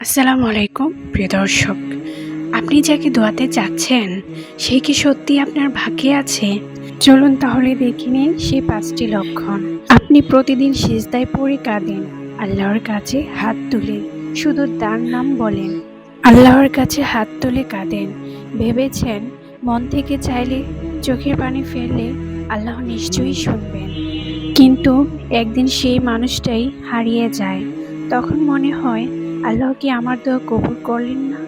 আসসালামু আলাইকুম, প্রিয় দর্শক। আপনি যাকে দোয়াতে চাচ্ছেন সে কি সত্যি আপনার ভাগ্যে আছে? চলুন তাহলে দেখে নিন সেই পাঁচটি লক্ষণ। আপনি প্রতিদিন সেজদায় পড়ে কাঁদেন, আল্লাহর কাছে হাত তুলে শুধু তার নাম বলেন। আল্লাহর কাছে হাত তুলে কাঁদেন। ভেবেছেন, মন থেকে চাইলে চোখের পানি ফেললে আল্লাহ নিশ্চয়ই শুনবেন। কিন্তু একদিন সেই মানুষটাই হারিয়ে যায়। তখন মনে হয় আল্লাহ কি আমার দোয়া কবুল করলেন না?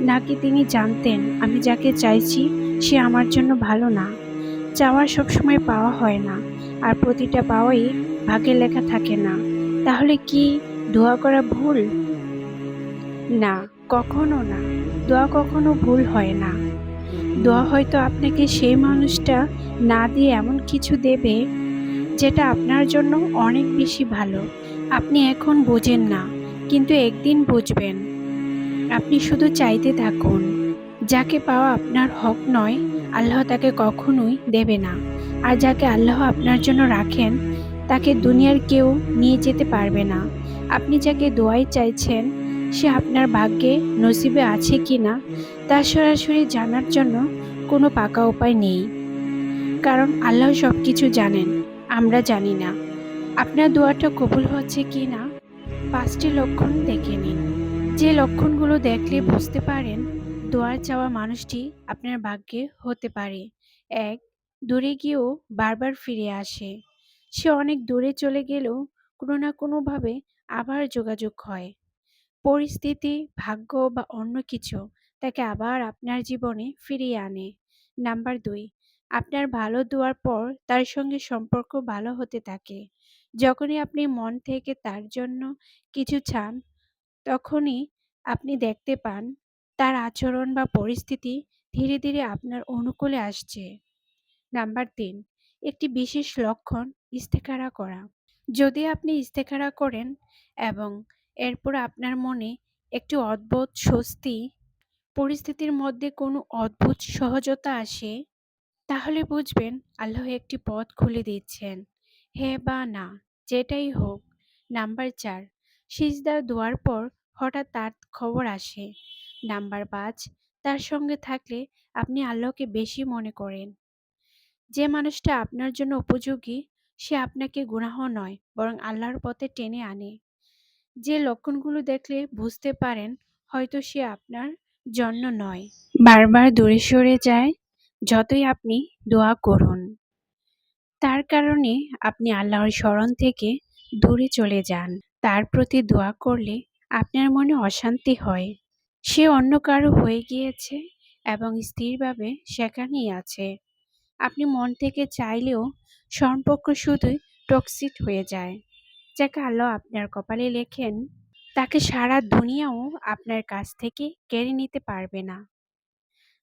নাকি তিনি জানতেন, আমি যাকে চাইছি সে আমার জন্য ভালো না। চাওয়ার সবসময় পাওয়া হয় না, আর প্রতিটা পাওয়াই ভাগ্যে লেখা থাকে না। তাহলে কি দোয়া করা ভুল? না, কখনো না। দোয়া কখনো ভুল হয় না। দোয়া হয়তো আপনাকে সেই মানুষটা না দিয়ে এমন কিছু দেবে, যেটা আপনার জন্য অনেক বেশি ভালো। আপনি এখন বোঝেন না। কিন্তু একদিন বুঝবেন, আপনি শুধু চাইতে থাকুন, যাকে পাওয়া আপনার হক নয়, আল্লাহ তাকে কখনোই দেবে না। আর যাকে আল্লাহ আপনার জন্য রাখেন, তাকে দুনিয়ার কেউ নিয়ে যেতে পারবে না। আপনি যাকে দোয়াই চাইছেন, সে আপনার ভাগ্যে নসিবে আছে কি না তা সরাসরি জানার জন্য কোনো পাকা উপায় নেই। কারণ আল্লাহ সব কিছু জানেন, আমরা জানি না। আপনার দোয়াটা কবুল হচ্ছে কি না পাঁচটি লক্ষণ দেখে নিন। যে লক্ষণগুলো দেখলে বুঝতে পারেন, দোয়ার চাওয়া মানুষটি আপনার ভাগ্যে হতে পারে। এক, দূরে গিয়েও বারবার ফিরে আসে। সে অনেক দূরে চলে গেলেও কোনো না কোনোভাবে আবার যোগাযোগ হয়। পরিস্থিতি, ভাগ্য বা অন্য কিছু তাকে আবার আপনার জীবনে ফিরিয়ে আনে। নাম্বার দুই, আপনার ভালো দোয়ার পর তার সঙ্গে সম্পর্ক ভালো হতে থাকে। যখনই আপনি মন থেকে তার জন্য কিছু চান, তখনই আপনি দেখতে পান তার আচরণ বা পরিস্থিতি ধীরে ধীরে আপনার অনুকূলে আসছে। নাম্বার তিন, একটি বিশেষ লক্ষণ ইস্তেখারা করা। যদি আপনি ইস্তেখারা করেন এবং এরপর আপনার মনে একটি অদ্ভুত স্বস্তি, পরিস্থিতির মধ্যে কোনো অদ্ভুত সহজতা আসে, তাহলে বুঝবেন আল্লাহ একটি পথ খুলে দিচ্ছেন। হ্যাঁ বা না, যেটাই হোক। নাম্বার চার, সিজদার দোয়ার পর হঠাৎ তার খবর আসে। নাম্বার পাঁচ, তার সঙ্গে থাকলে আপনি আল্লাহকে বেশি মনে করেন। যে মানুষটা আপনার জন্য উপযোগী, সে আপনাকে গুনাহ নয়, বরং আল্লাহর পথে টেনে আনে। যে লক্ষণগুলো দেখলে বুঝতে পারেন, হয়তো সে আপনার জন্য নয়। বারবার দূরে সরে যায়, যতই আপনি দোয়া করুন। তার কারণে আপনি আল্লাহর স্মরণ থেকে দূরে চলে যান। তার প্রতি দোয়া করলে আপনার মনে অশান্তি হয়। সে অন্য কারও হয়ে গিয়েছে এবং স্থিরভাবে সেখানেই আছে। আপনি মন থেকে চাইলেও সম্পর্ক শুধুই টক্সিট হয়ে যায়। যাকে আল্লাহ আপনার কপালে লেখেন, তাকে সারা দুনিয়াও আপনার কাছ থেকে কেড়ে নিতে পারবে না।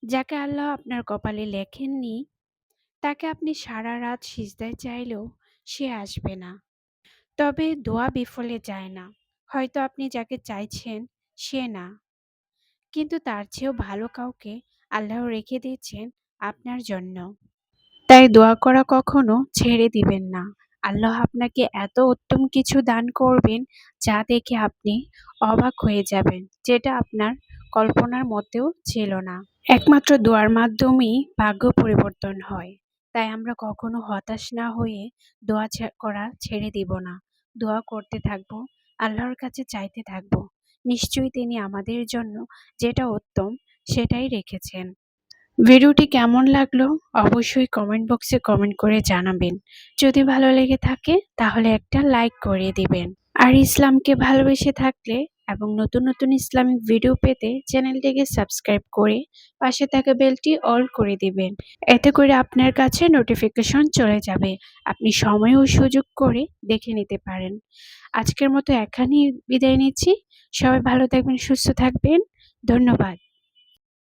যাকে আল্লাহ আপনার কপালে লেখেননি তাকে আপনি সারা রাত সিজদায় চাইলেও সে আসবে না। তবে দোয়া বিফলে যায় না। হয়তো আপনি যাকে চাইছেন সে না। কিন্তু তার চেয়েও ভালো কাউকে আল্লাহ রেখে দিয়েছেন আপনার জন্য। তাই দোয়া করা কখনো ছেড়ে দিবেন না। আল্লাহ আপনাকে এত উত্তম কিছু দান করবেন যা দেখে আপনি অবাক হয়ে যাবেন, যেটা আপনার কল্পনার মতেও ছিল না। একমাত্র দোয়ার মাধ্যমেই ভাগ্য পরিবর্তন হয়। তাই আমরা কখনো হতাশ না হয়ে দোয়া করা ছেড়ে দিব না। দোয়া করতে থাকব, আল্লাহর কাছে চাইতে থাকব। নিশ্চয়ই তিনি আমাদের জন্য যেটা উত্তম, সেটাই রেখেছেন। ভিডিওটি কেমন লাগল অবশ্যই কমেন্ট বক্সে কমেন্ট করে জানাবেন। যদি ভালো লেগে থাকে, তাহলে একটা লাইক করে দিবেন। আর ইসলামকে ভালোবেসে থাকলে এবং নতুন নতুন ইসলামিক ভিডিও পেতে চ্যানেলটিকে সাবস্ক্রাইব করে পাশে থাকা বেলটি অল করে দিবেন। এতে করে আপনার কাছে নোটিফিকেশন চলে যাবে। আপনি সময় ও সুযোগ করে দেখে নিতে পারেন। আজকের মতো এখানেই বিদায় নিচ্ছি। সবাই ভালো থাকবেন, সুস্থ থাকবেন। ধন্যবাদ।